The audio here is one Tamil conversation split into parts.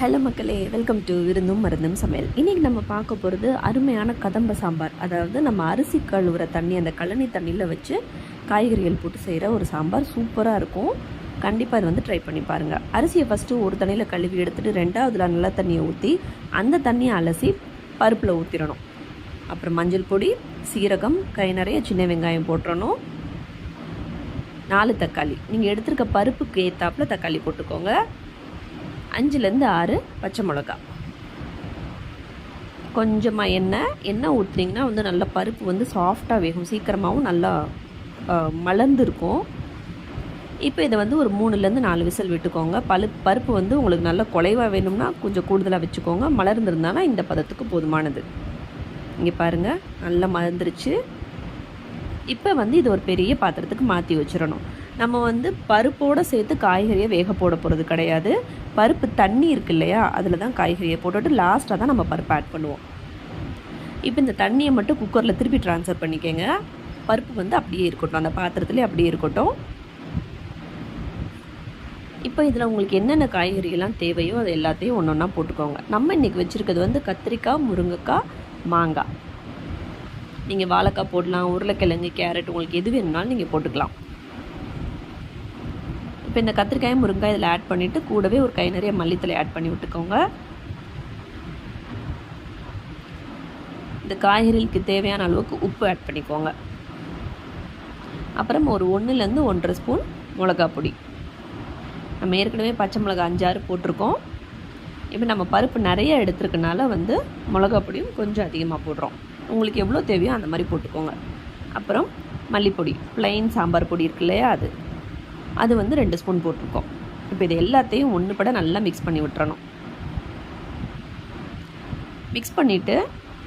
ஹலோ மக்களே வெல்கம் டு விருந்தும் மருந்தும் சமையல். இன்றைக்கி நம்ம பார்க்க போகிறது அருமையான கதம்ப சாம்பார். அதாவது நம்ம அரிசி கழுவுற தண்ணி அந்த கழனி தண்ணியில் வச்சு காய்கறிகள் போட்டு செய்கிற ஒரு சாம்பார் சூப்பராக இருக்கும். கண்டிப்பாக இது வந்து ட்ரை பண்ணி பாருங்கள் அரிசியை ஃபஸ்ட்டு ஒரு தண்ணியில் கழுவி எடுத்துகிட்டு ரெண்டாவதுல நல்ல தண்ணியை ஊற்றி அந்த தண்ணியை அலசி பருப்பில் ஊற்றிடணும் அப்புறம் மஞ்சள் பொடி சீரகம் கை நிறைய சின்ன வெங்காயம் போட்டுறணும். நாலு தக்காளி. நீங்கள் எடுத்துருக்க பருப்புக்கு ஏற்றாப்புல தக்காளி போட்டுக்கோங்க. அஞ்சுலேருந்து ஆறு பச்சை மிளகா. கொஞ்சமாக எண்ணெய். எண்ணெய் ஊற்றுனீங்கன்னா வந்து நல்ல பருப்பு வந்து சாஃப்டாக வேகும். சீக்கிரமாகவும் நல்லா மலர்ந்துருக்கும். இப்போ இதை வந்து ஒரு மூணுலேருந்து நாலு விசில் விட்டுக்கோங்க. பழு பருப்பு வந்து உங்களுக்கு நல்லா குலைவாக வேணும்னா கொஞ்சம் கூடுதலாக வச்சுக்கோங்க. மலர்ந்துருந்தானா இந்த பதத்துக்கு போதுமானது. இங்கே பாருங்கள் நல்லா மலர்ந்துருச்சு. இப்போ வந்து இது ஒரு பெரிய பாத்திரத்துக்கு மாற்றி வச்சிடணும். நம்ம வந்து பருப்போடு சேர்த்து காய்கறியை வேக போட போகிறது கிடையாது. பருப்பு தண்ணி இருக்கு இல்லையா? அதில் தான் காய்கறியை போட்டுட்டு லாஸ்ட்டாக தான் நம்ம பருப்பு ஆட் பண்ணுவோம். இப்போ இந்த தண்ணியை மட்டும் குக்கரில் திருப்பி ட்ரான்ஸ்ஃபர் பண்ணிக்கோங்க. பருப்பு வந்து அப்படியே இருக்கட்டும். அந்த பாத்திரத்துலேயே அப்படியே இருக்கட்டும். இப்போ இதில் உங்களுக்கு என்னென்ன காய்கறிகள்லாம் தேவையோ அது எல்லாத்தையும் ஒன்று ஒன்றா போட்டுக்கோங்க. நம்ம இன்றைக்கி வச்சுருக்கிறது வந்து கத்திரிக்காய் முருங்கைக்காய் மாங்காய். நீங்கள் வாழைக்காய் போடலாம் உருளைக்கிழங்கு கேரட் உங்களுக்கு எது வேணும்னாலும் நீங்கள் போட்டுக்கலாம். இப்போ இந்த கத்திரிக்காய் முருங்காய் இதில் ஆட் பண்ணிவிட்டு கூடவே ஒரு கை நிறைய மல்லித்தலை ஆட் பண்ணி விட்டுக்கோங்க. இந்த காய்கறிகளுக்கு தேவையான அளவுக்கு உப்பு ஆட் பண்ணிக்கோங்க. அப்புறம் ஒரு ஒன்றுலேருந்து ஒன்றரை ஸ்பூன் மிளகா பொடி. நம்ம ஏற்கனவே பச்சை மிளகா அஞ்சாறு போட்டிருக்கோம். இப்போ நம்ம பருப்பு நிறைய எடுத்துருக்கனால வந்து மிளகா பொடியும் கொஞ்சம் அதிகமாக போடுறோம். உங்களுக்கு எவ்வளோ தேவையோ அந்த மாதிரி போட்டுக்கோங்க. அப்புறம் மல்லிப்பொடி ப்ளைன் சாம்பார் பொடி இருக்கு இல்லையா அது. அது வந்து ரெண்டு ஸ்பூன் போட்டிருக்கோம். இப்போ இது எல்லாத்தையும் ஒன்று பட நல்லா மிக்ஸ் பண்ணி விட்டுறணும். மிக்ஸ் பண்ணிவிட்டு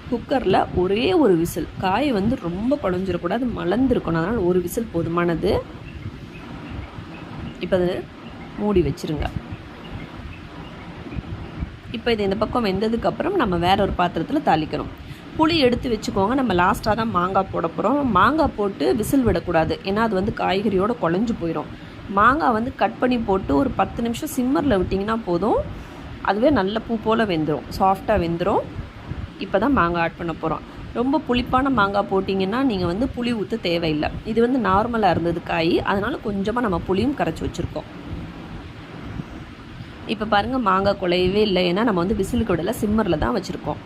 குக்கரில் ஒரே ஒரு விசில். காய் வந்து ரொம்ப குழஞ்சிடக்கூடாது மலர்ந்துருக்கணும். அதனால் ஒரு விசில் போதுமானது. இப்போ அது மூடி வச்சிருங்க. இப்போ இது இந்த பக்கம் வெந்ததுக்கப்புறம் நம்ம வேற ஒரு பாத்திரத்தில் தாளிக்கணும். புளி எடுத்து வச்சுக்கோங்க. நம்ம லாஸ்ட்டாக தான் மாங்காய் போட போகிறோம் மாங்காய் போட்டு விசில் விடக்கூடாது. ஏன்னா அது வந்து காய்கறியோட குழஞ்சு போயிடும் மாங்காய் வந்து கட் பண்ணி போட்டு ஒரு பத்து நிமிஷம் சிம்மரில் விட்டிங்கன்னா போதும். அதுவே நல்ல பூ போல் வெந்துடும் சாஃப்டாக வெந்துடும் இப்போ தான் மாங்காய் ஆட் பண்ண போகிறோம் ரொம்ப புளிப்பான மாங்காய் போட்டிங்கன்னா நீங்கள் வந்து புளி ஊற்ற தேவையில்லை. இது வந்து நார்மலாக இருந்தது காய். அதனால் கொஞ்சமாக நம்ம புளியும் கரைச்சி வச்சுருக்கோம். இப்போ பாருங்கள் மாங்காய் குலையவே இல்லை. ஏன்னா நம்ம வந்து விசிலுக்கு விடலை சிம்மரில் தான் வச்சுருக்கோம்.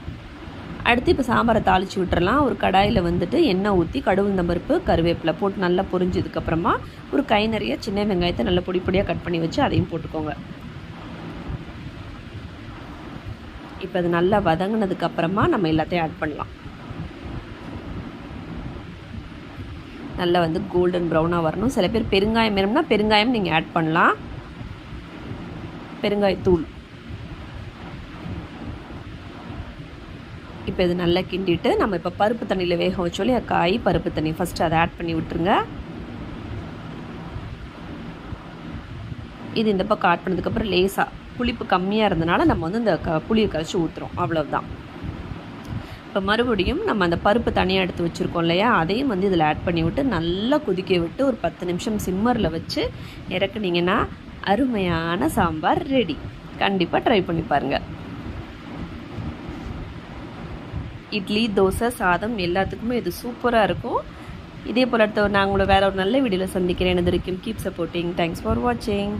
அடுத்து இப்போ சாம்பாரை தாளித்து விட்டுறலாம். ஒரு கடாயில் வந்துட்டு எண்ணெய் ஊற்றி கடுகு பருப்பு கருவேப்பிலை போட்டு நல்லா பொரிஞ்சதுக்கப்புறமா ஒரு கை நிறைய சின்ன வெங்காயத்தை நல்லா பொடி பொடியாக கட் பண்ணி வச்சு அதையும் போட்டுக்கோங்க. இப்போ அது நல்லா வதங்கினதுக்கப்புறமா நம்ம எல்லாத்தையும் ஆட் பண்ணலாம். நல்லா வந்து கோல்டன் ப்ரௌனாக வரணும். சில பேர் பெருங்காயம் வேணும்னா பெருங்காயம் நீங்கள் ஆட் பண்ணலாம். பெருங்காயத்தூள். இப்போ இது நல்லா கிண்டிட்டு நம்ம இப்போ பருப்பு தண்ணியில் வேக வச்சோலே காய் பருப்பு தண்ணி. ஃபஸ்ட்டு அதை ஆட் பண்ணி விட்டுருங்க. இது இந்த பக்கம் ஆட் பண்ணதுக்கப்புறம் லேசாக புளிப்பு கம்மியாக இருந்தனால நம்ம வந்து இந்த க புளியை கரைச்சி ஊற்றுறோம் அவ்வளோதான் இப்போ மறுபடியும் நம்ம அந்த பருப்பு தனியாக எடுத்து வச்சுருக்கோம் இல்லையா? அதையும் வந்து இதில் ஆட் பண்ணி விட்டு நல்லா கொதிக்க விட்டு ஒரு பத்து நிமிஷம் சிம்மரில் வச்சு இறக்குனீங்கன்னா அருமையான சாம்பார் ரெடி கண்டிப்பாக ட்ரை பண்ணி பாருங்கள் இட்லி தோசை சாதம் எல்லாத்துக்குமே இது சூப்பராக இருக்கும். இதே போல் அடுத்த நான் உங்களை வேறு ஒரு நல்ல வீடியோவில் சந்திக்கிறேன். எனது வரைக்கும் கீப் சப்போர்ட்டிங் தேங்க்ஸ் ஃபார் வாட்சிங்